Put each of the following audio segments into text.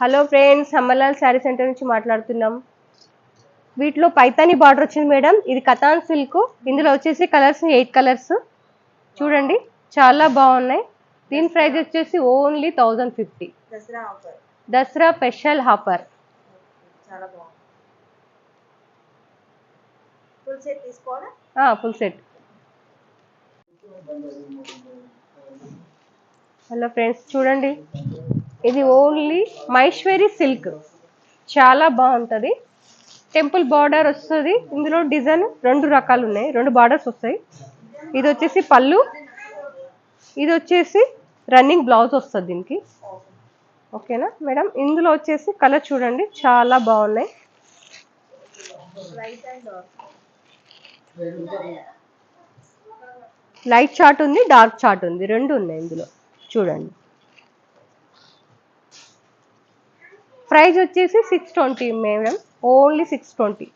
Hello friends Ammalal sari centre నుంచి మాట్లాడుతున్నాం. వీటిలో పైతాని బార్డర్ వచ్చింది మేడం. ఇది కథాన్ సిల్క్. ఇందులో వచ్చేసి కలర్స్ ఎయిట్ కలర్స్. చూడండి చాలా బాగున్నాయి. దీని ప్రైస్ వచ్చేసి only thousand fifty. Dasara special తీసుకోవాలా? Full set. హలో ఫ్రెండ్స్ చూడండి. ఇది ఓన్లీ మైశ్వరి సిల్క్. చాలా బాగుంటుంది. టెంపుల్ బార్డర్ వస్తుంది. ఇందులో డిజైన్ రెండు రకాలు ఉన్నాయి. రెండు బార్డర్స్ వస్తాయి. ఇది వచ్చేసి పళ్ళు. ఇది వచ్చేసి రన్నింగ్ బ్లౌజ్ వస్తుంది దీనికి. ఓకేనా? మేడం ఇందులో వచ్చేసి కలర్ చూడండి. చాలా బాగున్నాయి. లైట్ చార్ట్ ఉంది డార్క్ చార్ట్ ఉంది. రెండు ఉన్నాయి ఇందులో. చూడండి. ప్రైస్ వచ్చేసి six twenty madam only six twenty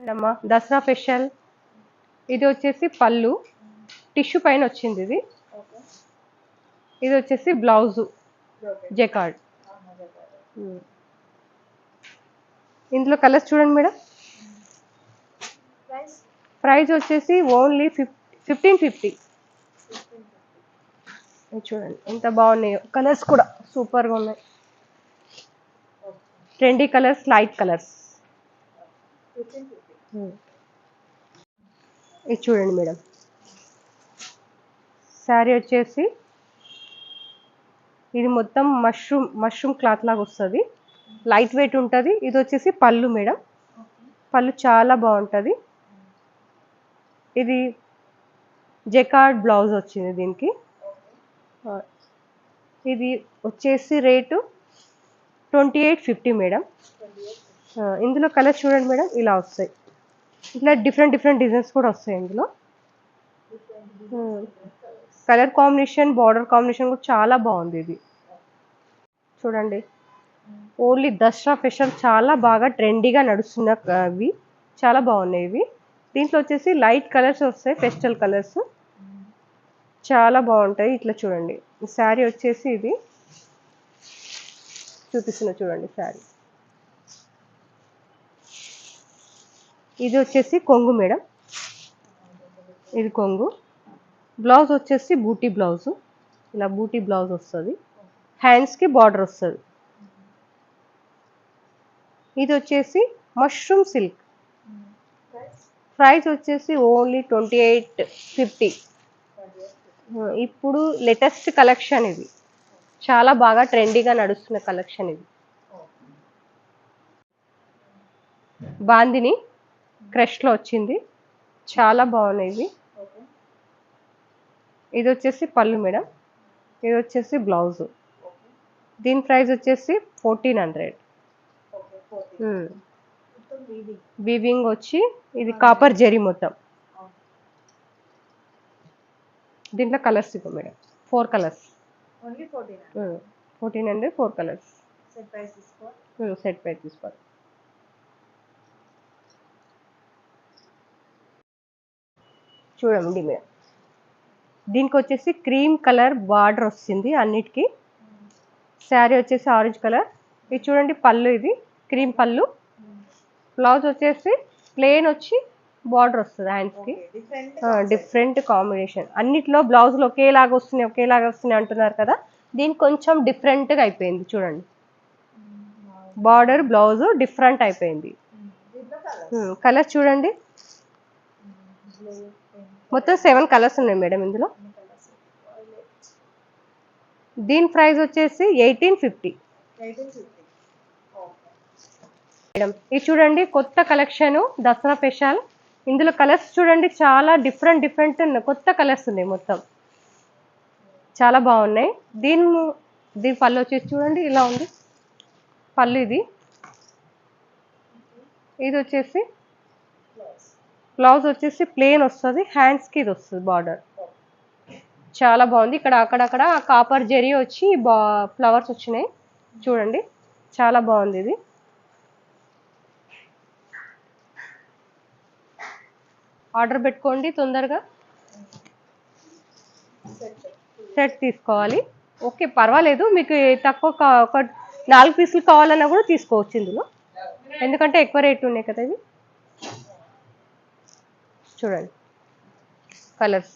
అమ్మా దసరా స్పెషల్. ఇది వచ్చేసి పళ్ళు. టిష్యూ పైన వచ్చింది ఇది. ఇది వచ్చేసి బ్లౌజు. జెకార్డ్. ఇందులో కలర్స్ చూడండి మేడం. ప్రైస్? ప్రైస్ వచ్చేసి ఓన్లీ ఫిఫ్ ఫిఫ్టీన్ ఫిఫ్టీ. చూడండి ఎంత బాగున్నాయో. కలర్స్ కూడా సూపర్గా ఉన్నాయి. ట్రెండీ కలర్స్ లైట్ కలర్స్ ఇది చూడండి మేడం. శారీ వచ్చేసి ఇది మొత్తం మష్రూమ్ మష్రూమ్ క్లాత్ లాగా వస్తుంది. లైట్ వెయిట్ ఉంటుంది. ఇది వచ్చేసి పళ్ళు మేడం. పళ్ళు చాలా బాగుంటుంది. ఇది జెకార్డ్ బ్లౌజ్ వచ్చింది దీనికి. ఇది వచ్చేసి rate twenty eight fifty madam. ఇందులో కలర్స్ చూడండి మేడం ఇలా వస్తాయి. ఇట్లా డిఫరెంట్ డిఫరెంట్ డిజైన్స్ కూడా వస్తాయి ఇందులో. కలర్ కాంబినేషన్ బార్డర్ కాంబినేషన్ కూడా చాలా బాగుంది ఇది. చూడండి. ఓన్లీ దసరా ఫెషన్ చాలా బాగా ట్రెండీగా నడుస్తున్న అవి చాలా బాగున్నాయి ఇవి. దీంట్లో వచ్చేసి లైట్ కలర్స్ వస్తాయి ఫెస్టల్ కలర్స్. చాలా బాగుంటాయి. ఇట్లా చూడండి. శారీ వచ్చేసి ఇది. చూపిస్తున్న చూడండి శారీ. ఇది వచ్చేసి కొంగు మేడం. ఇది కొంగు. బ్లౌజ్ వచ్చేసి బూటీ బ్లౌజ్. ఇలా బూటీ బ్లౌజ్ వస్తుంది. హ్యాండ్స్కి బార్డర్ వస్తుంది. ఇది వచ్చేసి మష్రూమ్ సిల్క్ ప్రైస్ వచ్చేసి ఓన్లీ ట్వంటీ ఎయిట్ ఫిఫ్టీ ఇప్పుడు లేటెస్ట్ కలెక్షన్ ఇది. చాలా బాగా ట్రెండీగా నడుస్తున్న కలెక్షన్ ఇది. బాందిని క్రష్లో వచ్చింది. చాలా బాగున్నాయి ఇవి. ఇది వచ్చేసి పళ్ళు మేడం. ఇది వచ్చేసి బ్లౌజ్ దీని ప్రైస్ వచ్చేసి ఫోర్టీన్ హండ్రెడ్ ఓకే వీవింగ్ వచ్చి ఇది కాపర్ జెరీ మొత్తం. దీంట్లో కలర్స్ ఇవ్వ madam. Four colours only fourteen fourteen hundred four colours set price తీసుకో సెట్ ప్రైస్ తీసుకోవాలి చూడండి మేడం దీనికి వచ్చేసి క్రీమ్ కలర్ బార్డర్ వస్తుంది అన్నిటికీ. శారీ వచ్చేసి ఆరెంజ్ కలర్ ఇది చూడండి పళ్ళు ఇది. క్రీమ్ పళ్ళు. బ్లౌజ్ వచ్చేసి ప్లెయిన్ వచ్చి బార్డర్ వస్తుంది హ్యాండ్స్కి డిఫరెంట్ డిఫరెంట్ కాంబినేషన్ అన్నిట్లో బ్లౌజులు ఒకేలాగా వస్తున్నాయి ఒకేలాగా వస్తున్నాయి అంటున్నారు కదా. దీనికి కొంచెం డిఫరెంట్గా అయిపోయింది చూడండి. బార్డర్ బ్లౌజ్ డిఫరెంట్ అయిపోయింది. కలర్ కలర్ చూడండి. మొత్తం సెవెన్ కలర్స్ ఉన్నాయి మేడం ఇందులో. దీని ప్రైస్ వచ్చేసి ఎయిటీన్ ఫిఫ్టీ మేడం ఇది చూడండి కొత్త కలెక్షన్ దసరా స్పెషల్ ఇందులో కలర్స్ చూడండి చాలా డిఫరెంట్ డిఫరెంట్ కొత్త కలర్స్ ఉన్నాయి మొత్తం. చాలా బాగున్నాయి. దీని దీని పళ్ళు వచ్చేసి చూడండి ఇలా ఉంది. పళ్ళు ఇది. ఇది వచ్చేసి బ్లౌజ్ వచ్చేసి ప్లేన్ వస్తుంది హ్యాండ్స్కి ఇది వస్తుంది బార్డర్. చాలా బాగుంది. ఇక్కడ అక్కడక్కడ కాపర్ జెరీ వచ్చి బా ఫ్లవర్స్ వచ్చినాయి. చూడండి చాలా బాగుంది ఇది. ఆర్డర్ పెట్టుకోండి తొందరగా. సెట్ తీసుకోవాలి. ఓకే పర్వాలేదు. మీకు తక్కువ ఒక నాలుగు పీసులు కావాలన్నా కూడా తీసుకోవచ్చు ఇందులో. ఎందుకంటే ఎక్కువ రేట్ ఉన్నాయి కదా ఇవి. చూడండి. కలర్స్